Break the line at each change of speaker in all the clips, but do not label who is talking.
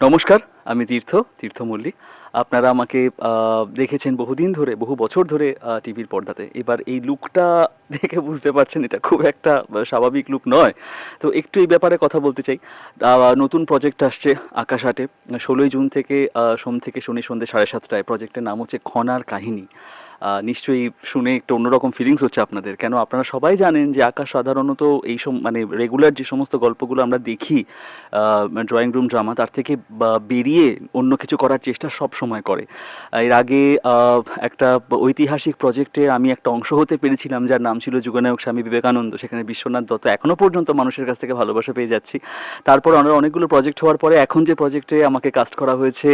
নমস্কার। আমি তীর্থ তীর্থ মল্লিক। আপনারা আমাকে দেখেছেন বহুদিন ধরে, বহু বছর ধরে টিভির পর্দাতে। এবার এই লুকটা দেখে বুঝতে পারছেন, এটা খুব একটা স্বাভাবিক লুক নয়। তো একটু এই ব্যাপারে কথা বলতে চাই। নতুন প্রজেক্ট আসছে আকাশ আটে ষোলোই জুন থেকে সোম থেকে শনি সন্ধ্যে সাড়ে সাতটায়। প্রজেক্টের নাম হচ্ছে খনার কাহিনী। নিশ্চয়ই শুনে একটু অন্যরকম ফিলিংস হচ্ছে আপনাদের। কেন আপনারা সবাই জানেন যে আকাশ সাধারণত এই সম মানে রেগুলার যে সমস্ত গল্পগুলো আমরা দেখি ড্রয়িং রুম ড্রামা তার থেকে, বা- বেরিয়ে অন্য কিছু করার চেষ্টা সব সময় করে। এর আগে একটা ঐতিহাসিক প্রজেক্টে আমি একটা অংশ হতে পেরেছিলাম যার নাম ছিল যুগনায়ক স্বামী বিবেকানন্দ। সেখানে বিশ্বনাথ দত্ত এখনও পর্যন্ত মানুষের কাছ থেকে ভালোবাসা পেয়ে যাচ্ছি। তারপর আমরা অনেকগুলো প্রজেক্ট হওয়ার পরে এখন যে প্রজেক্টে আমাকে কাস্ট করা হয়েছে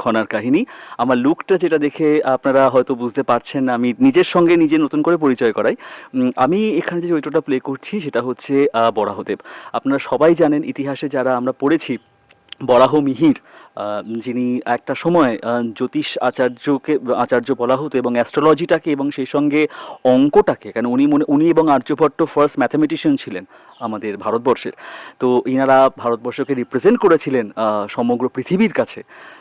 খনার কাহিনী। আমার লুকটা যেটা দেখে আপনারা হয়তো বুঝতে পারছেন, আমি নিজের সঙ্গে নিজে নতুন করে পরিচয় করাই। আমি এখানে যে চরিত্রটা প্লে করছি সেটা হচ্ছে বরাহদেব। আপনারা সবাই জানেন ইতিহাসে যারা আমরা পড়েছি বরাহ মিহির যিনি একটা সময় জ্যোতিষ আচার্যকে, আচার্য বলা হতো এবং অ্যাস্ট্রোলজিটাকে এবং সেই সঙ্গে অঙ্কটাকে কারণ উনি মনে, উনি এবং আর্যভট্ট ফার্স্ট ম্যাথামেটিশিয়ান ছিলেন আমাদের ভারতবর্ষের। তো ইনারা ভারতবর্ষকে রিপ্রেজেন্ট করেছিলেন সমগ্র পৃথিবীর কাছে।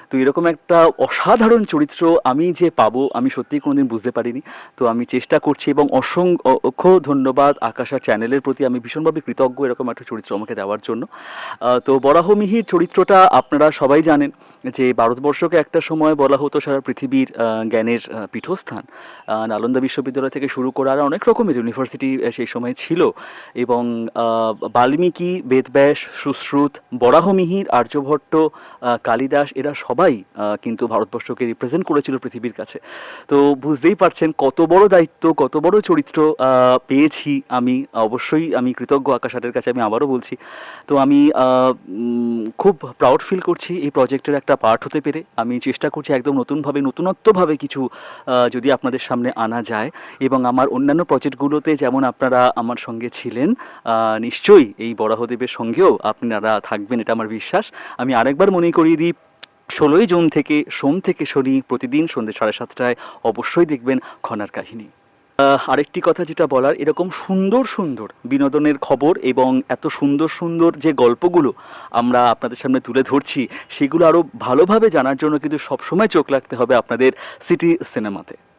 তো এরকম একটা অসাধারণ চরিত্র আমি যে পাবো, আমি সত্যিই কোনোদিন বুঝতে পারিনি। তো আমি চেষ্টা করছি এবং অসংখ্য ধন্যবাদ আকাশা চ্যানেলের প্রতি। আমি ভীষণভাবে কৃতজ্ঞ এরকম একটা চরিত্র আমাকে দেওয়ার জন্য। তো বরাহমিহির চরিত্রটা আপনারা সবাই জানেন। যে ভারতবর্ষকে একটা সময় বলা হতো সারা পৃথিবীর জ্ঞানের পীঠস্থান। নালন্দা বিশ্ববিদ্যালয় থেকে শুরু করে আর অনেক রকমের ইউনিভার্সিটি সেই সময় ছিল এবং বাল্মীকি, বেদব্যাস, সুশ্রুত, বরাহমিহির, আর্যভট্ট কালিদাস এরা সবাই কিন্তু ভারতবর্ষকে রিপ্রেজেন্ট করেছিল পৃথিবীর কাছে। তো বুঝতেই পারছেন কত বড় দায়িত্ব, কত বড় চরিত্র পেয়েছি আমি। অবশ্যই আমি কৃতজ্ঞ আকাশাটের কাছে, আমি আবারও বলছি। তো আমি খুব প্রাউড ফিল করছি এই প্রজেক্টের একটা পার্ট হতে পেরে আমি চেষ্টা করছি একদম নতুনভাবে, নতুনত্বভাবে কিছু যদি আপনাদের সামনে আনা যায়। এবং আমার অন্যান্য প্রজেক্টগুলোতে যেমন আপনারা আমার সঙ্গে ছিলেন নিশ্চয়ই এই বরাহদেবের সঙ্গেও আপনারা থাকবেন, এটা আমার বিশ্বাস। আমি আরেকবার মনে করিয়ে দিই, ষোলোই জুন থেকে সোম থেকে শনি প্রতিদিন সন্ধ্যে সাড়ে সাতটায় অবশ্যই দেখবেন খনার কাহিনী। আরেকটি কথা যেটা বলার, এরকম সুন্দর সুন্দর বিনোদনের খবর এবং এত সুন্দর সুন্দর যে গল্পগুলো আমরা আপনাদের সামনে তুলে ধরছি, সেগুলো আরও ভালোভাবে জানার জন্য কিন্তু সবসময় চোখ রাখতে হবে আপনাদের সিটি সিনেমাতে।